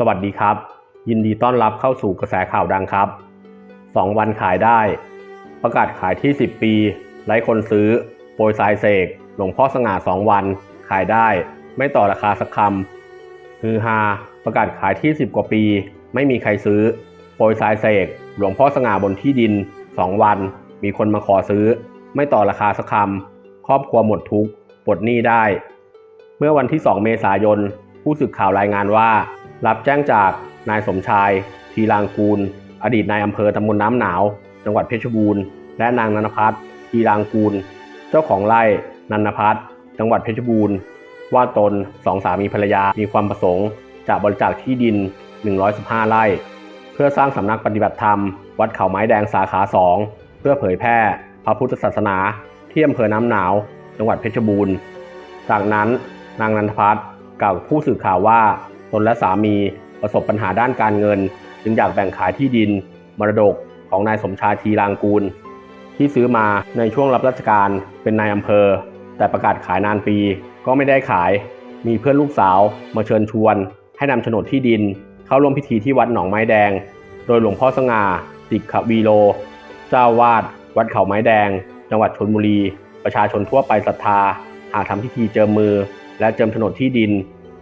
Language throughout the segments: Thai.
สวัสดีครับ ยินดีต้อนรับเข้าสู่กระแสข่าวดังครับ 2 วันขายได้ ประกาศขายที่ 10 ปี ไร้คนซื้อ โปรยสายเสก หลวงพ่อสง่า 2 วัน ขายได้ ไม่ต่อราคาสักคำฮือฮาประกาศขายที่ 10 กว่าปี ไม่มีใครซื้อ โปรยสายเสก หลวงพ่อสง่าบนที่ดิน 2 วัน มีคนมาขอซื้อ ไม่ต่อราคาสักคำครอบครัวหมดทุกข์ปลดหนี้ได้ เมื่อวันที่ 2 เมษายน ผู้สื่อข่าวรายงานว่า รับแจ้งจากนายสมชาย ทีรางกูล อดีตนายอำเภอตำบลน้ำหนาว จังหวัดเพชรบูรณ์ และนางนันพัฒน์ทีรางกูล เจ้าของไร่นันพัฒน์จังหวัดเพชรบูรณ์ ว่าตนสองสามีภรรยามีความประสงค์จะบริจาคที่ดิน 115 ไร่ เพื่อสร้างสำนักปฏิบัติธรรม วัดเขาไม้แดงสาขา 2 เพื่อเผยแพร่พระพุทธศาสนา ที่อำเภอน้ำหนาว จังหวัดเพชรบูรณ์ จากนั้นนางนันทพัฒน์กล่าวกับผู้สื่อข่าวว่า ตนและสามีประสบปัญหาด้านการเงิน จึงอยากแบ่งขายที่ดิน มรดกของนายสมชายทีรางกูล ที่ซื้อมาในช่วงรับราชการเป็นนายอำเภอ แต่ประกาศขายนานปีก็ไม่ได้ขาย มีเพื่อนลูกสาวมาเชิญชวน ให้นำโฉนดที่ดิน เข้าร่วมพิธีที่วัดหนองไม้แดง โดยหลวงพ่อสง่าติขวีโล เจ้าวาด วัดเขาไม้แดง จังหวัดชนบุรี ประชาชนทั่วไปศรัทธา หากทำพิธีเจิมมือ และเจิมโฉนดที่ดิน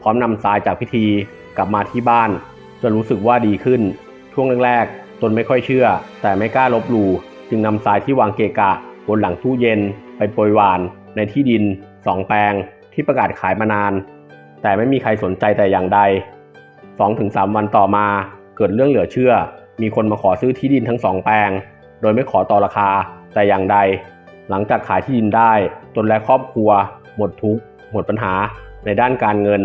ร้อมนำทรายจากพิธีกลับมาที่บ้าน จนรู้สึกว่าดีขึ้น ช่วงแรกๆ ตนไม่ค่อยเชื่อ แต่ไม่กล้าลบหลู่จึงนำทรายที่วางเกะกะบนหลังตู้เย็น ไปโปรยหวาน ในที่ดินสองแปลงที่ประกาศขายมานาน แต่ไม่มีใครสนใจแต่อย่างใด 2-3 วันต่อมาเกิดเรื่องเหลือเชื่อ มีคนมาขอซื้อที่ดินทั้งสองแปลง โดยไม่ขอต่อราคาแต่อย่างใด หลังจากขายที่ดินได้ ตนและครอบครัว หมดทุกข์หมดปัญหาในด้านการเงิน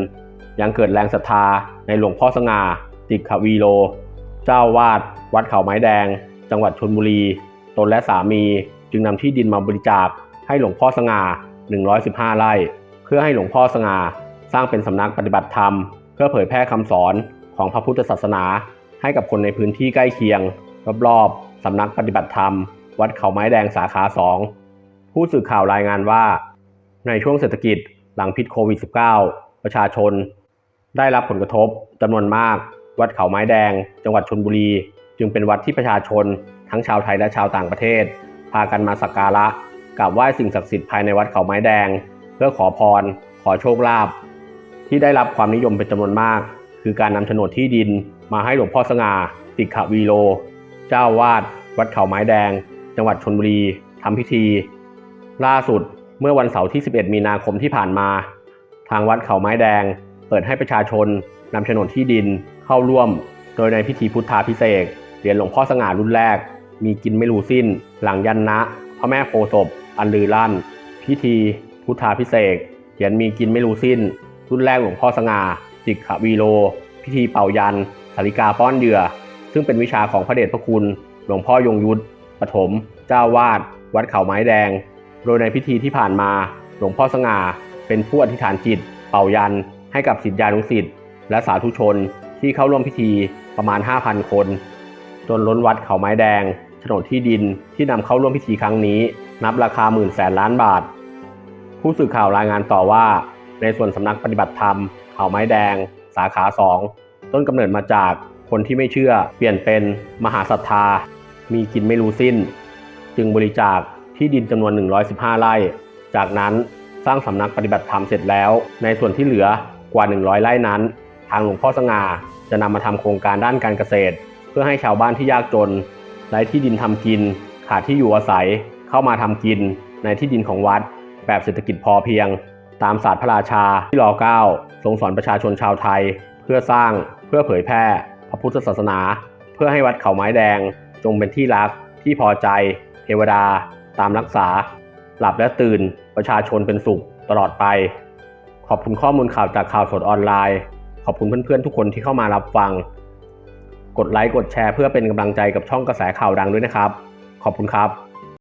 ยังเกิดแรงศรัทธาในหลวงพ่อสง่าติขวีโล เจ้าวาดวัดเขาไม้แดง จังหวัดชนบุรี ตนและสามีจึงนำที่ดินมาบริจาคให้หลวงพ่อสง่า 115 ไร่ เพื่อให้หลวงพ่อสง่าสร้างเป็นสำนักปฏิบัติธรรม เพื่อเผยแพร่คำสอนของพระพุทธศาสนา ให้กับคนในพื้นที่ใกล้เคียง รอบๆสำนักปฏิบัติธรรม วัดเขาไม้แดงสาขา 2 ผู้สื่อข่าวรายงานว่า ในช่วงเศรษฐกิจหลังพิษโควิด -19 ประชาชน ได้รับผลกระทบจำนวนมาก วัดเขาไม้แดง จังหวัดชนบุรี จึงเป็นวัดที่ประชาชน ทั้งชาวไทยและชาวต่างประเทศ พากันมาสักการะกราบไหว้สิ่งศักดิ์สิทธิ์ภายในวัดเขาไม้แดง เพื่อขอพร ขอโชคลาภที่ได้รับความนิยมเป็นจำนวนมาก คือการนำโฉนดที่ดินมาให้หลวงพ่อสง่าติขวีโล เจ้าวาด วัดเขาไม้แดง จังหวัดชนบุรีทำพิธี ล่าสุดเมื่อวันเสาร์ที่ 11 มีนาคมที่ผ่านมา ทางวัดเขาไม้แดง เปิดให้ประชาชนนำโฉนดที่ดินเข้าร่วม โดยในพิธีพุทธาพิเศษเหรียญหลวงพ่อสง่ารุ่นแรก มีกินไม่รู้สิ้น หลังยันนะ พระแม่โพศพอันลือลั่น พิธีพุทธาพิเศษเหรียญมีกินไม่รู้สิ้น รุ่นแรกหลวงพ่อสง่าจิกขวีโล พิธีเป่ายันสาริกาป้อนเหยื่อ ซึ่งเป็นวิชาของพระเดชพระคุณ หลวงพ่อยงยุทธปฐมเจ้าวาด วัดเขาไม้แดง โดยในพิธีที่ผ่านมา หลวงพ่อสง่าเป็นผู้อธิษฐานจิต เป่ายัน ให้กับศิษยานุศิษย์และสาธุชนที่เข้าร่วมพิธีประมาณ 5,000 คน จนล้นวัดเขาไม้แดงโฉนดที่ดินที่นำเข้าร่วมพิธีครั้งนี้ นับราคาหมื่นแสนล้านบาท ผู้สื่อข่าวรายงานต่อว่า ในส่วนสำนักปฏิบัติธรรม เขาไม้แดง สาขาสองต้นกำเนิดมาจากคนที่ไม่เชื่อ เปลี่ยนเป็นมหาศรัทธา มีกินไม่รู้สิ้น จึงบริจาคที่ดินจำนวน 115 ไร่ จากนั้นสร้างสำนักปฏิบัติธรรมเสร็จแล้ว ในส่วนที่เหลือ กว่า 100 ไร่นั้น ทางหลวงพ่อสง่าจะนำมาทำโครงการด้านการเกษตร เพื่อให้ชาวบ้านที่ยากจนไร้ที่ดินทำกิน ขาดที่อยู่อาศัยเข้ามาทำกินในที่ดินของวัด แบบเศรษฐกิจพอเพียง ตามศาสตร์พระราชาที่รอเก้าทรงสอนประชาชนชาวไทย เพื่อสร้างเพื่อเผยแพร่ พระพุทธศาสนา เพื่อให้วัดเขาไม้แดง จงเป็นที่รักที่พอใจ เทวดา ตามรักษา หลับและตื่นประชาชนเป็นสุขตลอดไป ขอบคุณข้อมูลข่าวจากข่าวสดออนไลน์ ขอบคุณเพื่อนๆทุกคนที่เข้ามารับฟัง กดไลค์กดแชร์เพื่อเป็นกำลังใจกับช่องกระแสข่าวดังด้วยนะครับ ขอบคุณครับ